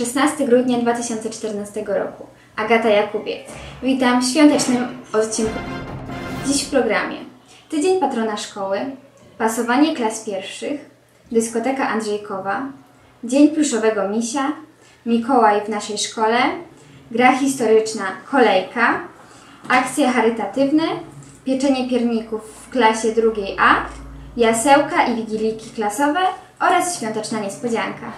16 grudnia 2014 roku. Agata Jakubiec. Witam w świątecznym odcinku. Dziś w programie Tydzień patrona szkoły, pasowanie klas pierwszych, dyskoteka Andrzejkowa, Dzień pluszowego misia, Mikołaj w naszej szkole, gra historyczna Kolejka, akcje charytatywne, pieczenie pierników w klasie drugiej A, jasełka i wigiliki klasowe oraz świąteczna niespodzianka.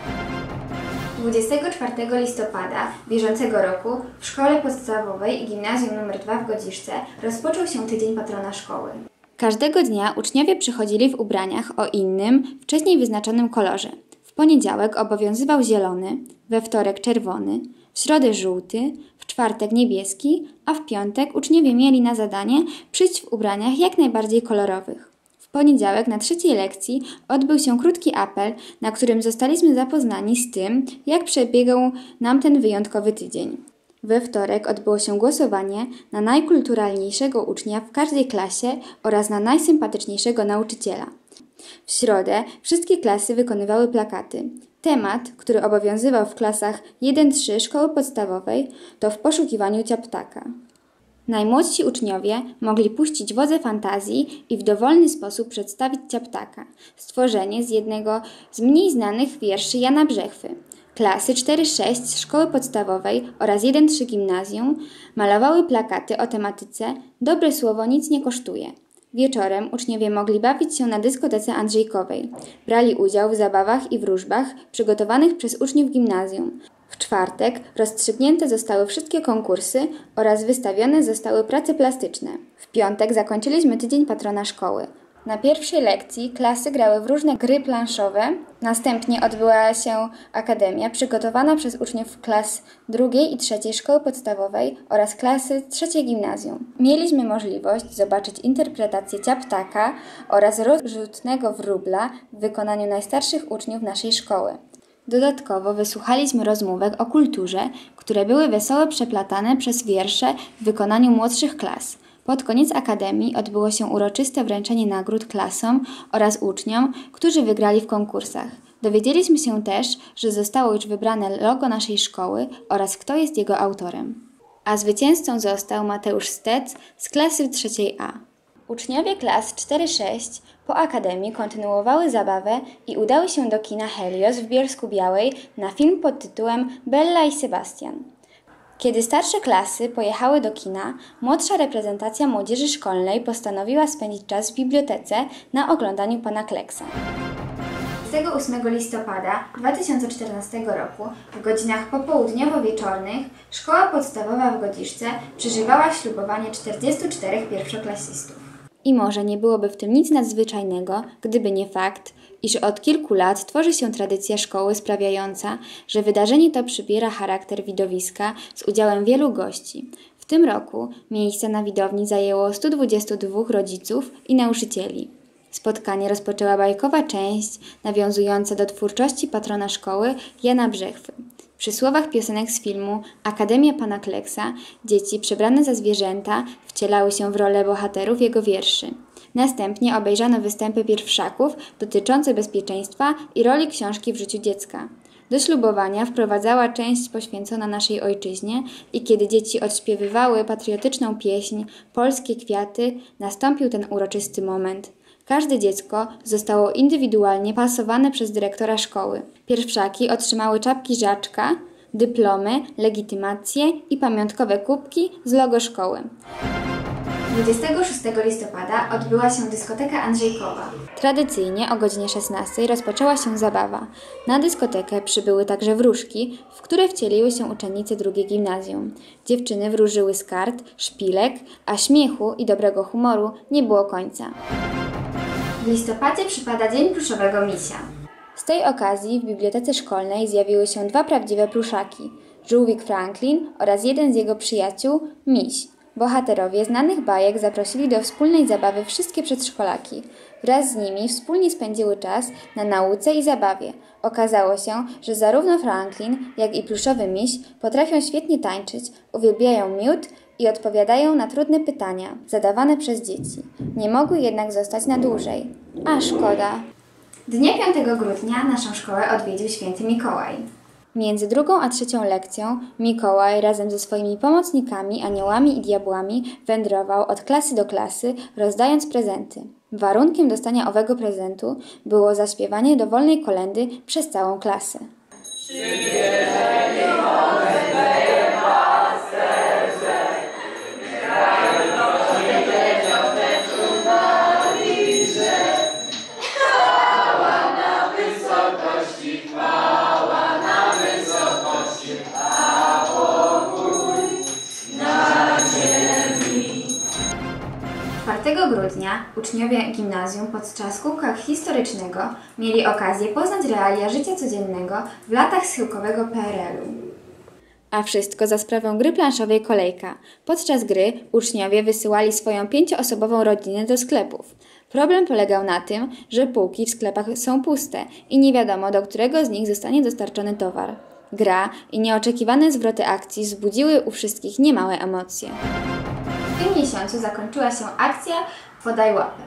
24 listopada bieżącego roku w szkole podstawowej i gimnazjum nr 2 w Godziszce rozpoczął się tydzień patrona szkoły. Każdego dnia uczniowie przychodzili w ubraniach o innym, wcześniej wyznaczonym kolorze. W poniedziałek obowiązywał zielony, we wtorek czerwony, w środę żółty, w czwartek niebieski, a w piątek uczniowie mieli na zadanie przyjść w ubraniach jak najbardziej kolorowych. Poniedziałek na trzeciej lekcji odbył się krótki apel, na którym zostaliśmy zapoznani z tym, jak przebiegał nam ten wyjątkowy tydzień. We wtorek odbyło się głosowanie na najkulturalniejszego ucznia w każdej klasie oraz na najsympatyczniejszego nauczyciela. W środę wszystkie klasy wykonywały plakaty. Temat, który obowiązywał w klasach 1-3 szkoły podstawowej, to w poszukiwaniu ciaptaka. Najmłodsi uczniowie mogli puścić wodze fantazji i w dowolny sposób przedstawić ciaptaka, stworzenie z jednego z mniej znanych wierszy Jana Brzechwy. Klasy 4-6 szkoły podstawowej oraz 1-3 gimnazjum malowały plakaty o tematyce Dobre słowo nic nie kosztuje. Wieczorem uczniowie mogli bawić się na dyskotece Andrzejkowej. Brali udział w zabawach i wróżbach przygotowanych przez uczniów gimnazjum. Czwartek rozstrzygnięte zostały wszystkie konkursy oraz wystawione zostały prace plastyczne. W piątek zakończyliśmy tydzień patrona szkoły. Na pierwszej lekcji klasy grały w różne gry planszowe, następnie odbyła się akademia przygotowana przez uczniów klas drugiej i trzeciej szkoły podstawowej oraz klasy trzeciej gimnazjum. Mieliśmy możliwość zobaczyć interpretację ciaptaka oraz rozrzutnego wróbla w wykonaniu najstarszych uczniów naszej szkoły. Dodatkowo wysłuchaliśmy rozmówek o kulturze, które były wesoło przeplatane przez wiersze w wykonaniu młodszych klas. Pod koniec akademii odbyło się uroczyste wręczenie nagród klasom oraz uczniom, którzy wygrali w konkursach. Dowiedzieliśmy się też, że zostało już wybrane logo naszej szkoły oraz kto jest jego autorem. A zwycięzcą został Mateusz Stec z klasy trzeciej A. Uczniowie klas 4-6 po akademii kontynuowały zabawę i udały się do kina Helios w Bielsku Białej na film pod tytułem Bella i Sebastian. Kiedy starsze klasy pojechały do kina, młodsza reprezentacja młodzieży szkolnej postanowiła spędzić czas w bibliotece na oglądaniu pana Kleksa. 28 listopada 2014 roku w godzinach popołudniowo-wieczornych szkoła podstawowa w Godziszce przeżywała ślubowanie 44 pierwszoklasistów. I może nie byłoby w tym nic nadzwyczajnego, gdyby nie fakt, iż od kilku lat tworzy się tradycja szkoły sprawiająca, że wydarzenie to przybiera charakter widowiska z udziałem wielu gości. W tym roku miejsce na widowni zajęło 122 rodziców i nauczycieli. Spotkanie rozpoczęła bajkowa część nawiązująca do twórczości patrona szkoły Jana Brzechwy. Przy słowach piosenek z filmu Akademia Pana Kleksa dzieci przebrane za zwierzęta wcielały się w rolę bohaterów jego wierszy. Następnie obejrzano występy pierwszaków dotyczące bezpieczeństwa i roli książki w życiu dziecka. Do ślubowania wprowadzała część poświęcona naszej ojczyźnie i kiedy dzieci odśpiewywały patriotyczną pieśń Polskie kwiaty, nastąpił ten uroczysty moment. Każde dziecko zostało indywidualnie pasowane przez dyrektora szkoły. Pierwszaki otrzymały czapki żaczka, dyplomy, legitymacje i pamiątkowe kubki z logo szkoły. 26 listopada odbyła się dyskoteka Andrzejkowa. Tradycyjnie o godzinie 16 rozpoczęła się zabawa. Na dyskotekę przybyły także wróżki, w które wcieliły się uczennice drugiej gimnazjum. Dziewczyny wróżyły z kart, szpilek, a śmiechu i dobrego humoru nie było końca. W listopadzie przypada Dzień Pluszowego Misia. Z tej okazji w bibliotece szkolnej zjawiły się dwa prawdziwe pluszaki. Żółwik Franklin oraz jeden z jego przyjaciół, Miś. Bohaterowie znanych bajek zaprosili do wspólnej zabawy wszystkie przedszkolaki. Wraz z nimi wspólnie spędziły czas na nauce i zabawie. Okazało się, że zarówno Franklin, jak i pluszowy miś potrafią świetnie tańczyć, uwielbiają miód i odpowiadają na trudne pytania zadawane przez dzieci. Nie mogły jednak zostać na dłużej. A szkoda. Dnia 5 grudnia naszą szkołę odwiedził święty Mikołaj. Między drugą a trzecią lekcją Mikołaj razem ze swoimi pomocnikami, aniołami i diabłami wędrował od klasy do klasy, rozdając prezenty. Warunkiem dostania owego prezentu było zaśpiewanie dowolnej kolendy przez całą klasę. Grudnia uczniowie gimnazjum podczas kółka historycznego mieli okazję poznać realia życia codziennego w latach schyłkowego PRL-u. A wszystko za sprawą gry planszowej Kolejka. Podczas gry uczniowie wysyłali swoją pięcioosobową rodzinę do sklepów. Problem polegał na tym, że półki w sklepach są puste i nie wiadomo, do którego z nich zostanie dostarczony towar. Gra i nieoczekiwane zwroty akcji wzbudziły u wszystkich niemałe emocje. Tym miesiącu zakończyła się akcja Podaj łapę.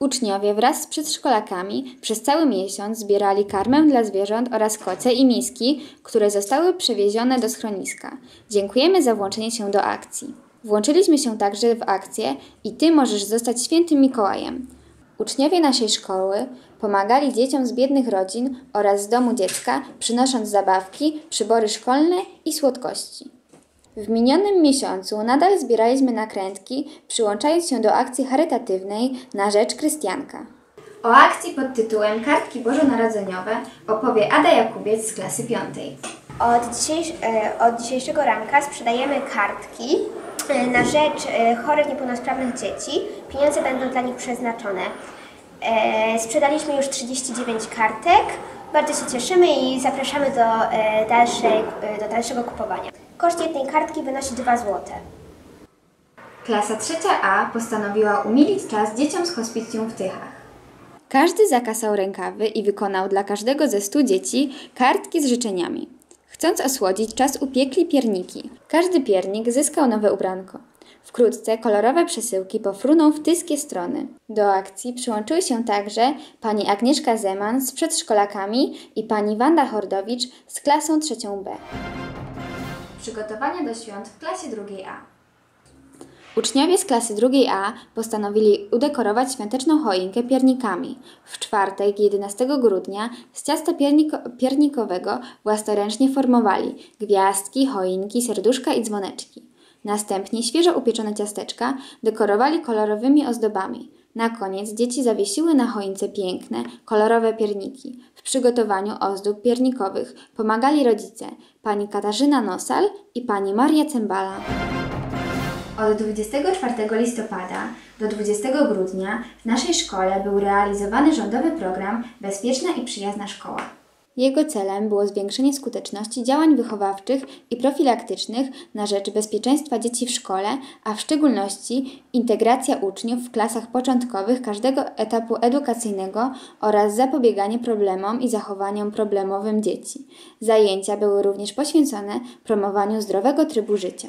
Uczniowie wraz z przedszkolakami przez cały miesiąc zbierali karmę dla zwierząt oraz koce i miski, które zostały przewiezione do schroniska. Dziękujemy za włączenie się do akcji. Włączyliśmy się także w akcję i Ty możesz zostać świętym Mikołajem. Uczniowie naszej szkoły pomagali dzieciom z biednych rodzin oraz z domu dziecka, przynosząc zabawki, przybory szkolne i słodkości. W minionym miesiącu nadal zbieraliśmy nakrętki, przyłączając się do akcji charytatywnej na rzecz Krystianka. O akcji pod tytułem Kartki Bożonarodzeniowe opowie Ada Jakubiec z klasy piątej. Od, dzisiejsz, e, od dzisiejszego ranka sprzedajemy kartki e, na rzecz e, chorych, niepełnosprawnych dzieci. Pieniądze będą dla nich przeznaczone. Sprzedaliśmy już 39 kartek. Bardzo się cieszymy i zapraszamy do, dalszej, do dalszego kupowania. Koszt jednej kartki wynosi 2 zł. Klasa trzecia A postanowiła umilić czas dzieciom z hospicjum w Tychach. Każdy zakasał rękawy i wykonał dla każdego ze stu dzieci kartki z życzeniami. Chcąc osłodzić czas upiekli pierniki. Każdy piernik zyskał nowe ubranko. Wkrótce kolorowe przesyłki pofruną w tyskie strony. Do akcji przyłączyły się także pani Agnieszka Zeman z przedszkolakami i pani Wanda Hordowicz z klasą trzecią B. Przygotowania do świąt w klasie drugiej A. Uczniowie z klasy drugiej A postanowili udekorować świąteczną choinkę piernikami. W czwartek, 11 grudnia, z ciasta pierniko- piernikowego własnoręcznie formowali gwiazdki, choinki, serduszka i dzwoneczki. Następnie świeżo upieczone ciasteczka dekorowali kolorowymi ozdobami. Na koniec dzieci zawiesiły na choince piękne, kolorowe pierniki. W przygotowaniu ozdób piernikowych pomagali rodzice, pani Katarzyna Nosal i pani Maria Cembala. Od 24 listopada do 20 grudnia w naszej szkole był realizowany rządowy program Bezpieczna i Przyjazna Szkoła. Jego celem było zwiększenie skuteczności działań wychowawczych i profilaktycznych na rzecz bezpieczeństwa dzieci w szkole, a w szczególności integracja uczniów w klasach początkowych każdego etapu edukacyjnego oraz zapobieganie problemom i zachowaniom problemowym dzieci. Zajęcia były również poświęcone promowaniu zdrowego trybu życia.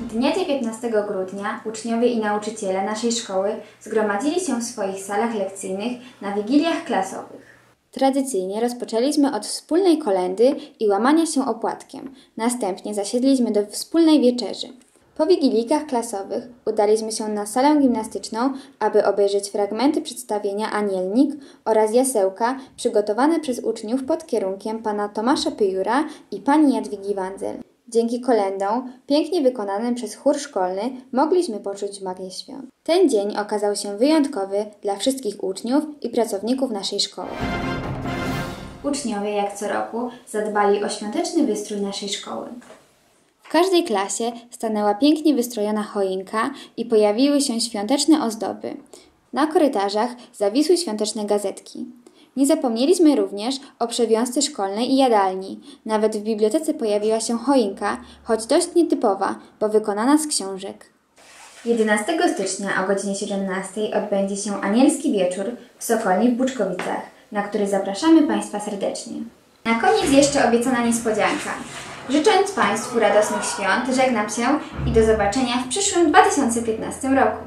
Dnia 19 grudnia uczniowie i nauczyciele naszej szkoły zgromadzili się w swoich salach lekcyjnych na wigiliach klasowych. Tradycyjnie rozpoczęliśmy od wspólnej kolendy i łamania się opłatkiem. Następnie zasiedliśmy do wspólnej wieczerzy. Po wigilijkach klasowych udaliśmy się na salę gimnastyczną, aby obejrzeć fragmenty przedstawienia Anielnik oraz Jasełka przygotowane przez uczniów pod kierunkiem pana Tomasza Pyjura i pani Jadwigi Wandzel. Dzięki kolendom, pięknie wykonanym przez chór szkolny, mogliśmy poczuć magię świąt. Ten dzień okazał się wyjątkowy dla wszystkich uczniów i pracowników naszej szkoły. Uczniowie, jak co roku, zadbali o świąteczny wystrój naszej szkoły. W każdej klasie stanęła pięknie wystrojona choinka i pojawiły się świąteczne ozdoby. Na korytarzach zawisły świąteczne gazetki. Nie zapomnieliśmy również o przewiązce szkolnej i jadalni. Nawet w bibliotece pojawiła się choinka, choć dość nietypowa, bo wykonana z książek. 11 stycznia o godzinie 17 odbędzie się anielski wieczór w Sokolni w Buczkowicach, na który zapraszamy Państwa serdecznie. Na koniec jeszcze obiecana niespodzianka. Życząc Państwu radosnych świąt, żegnam się i do zobaczenia w przyszłym 2015 roku.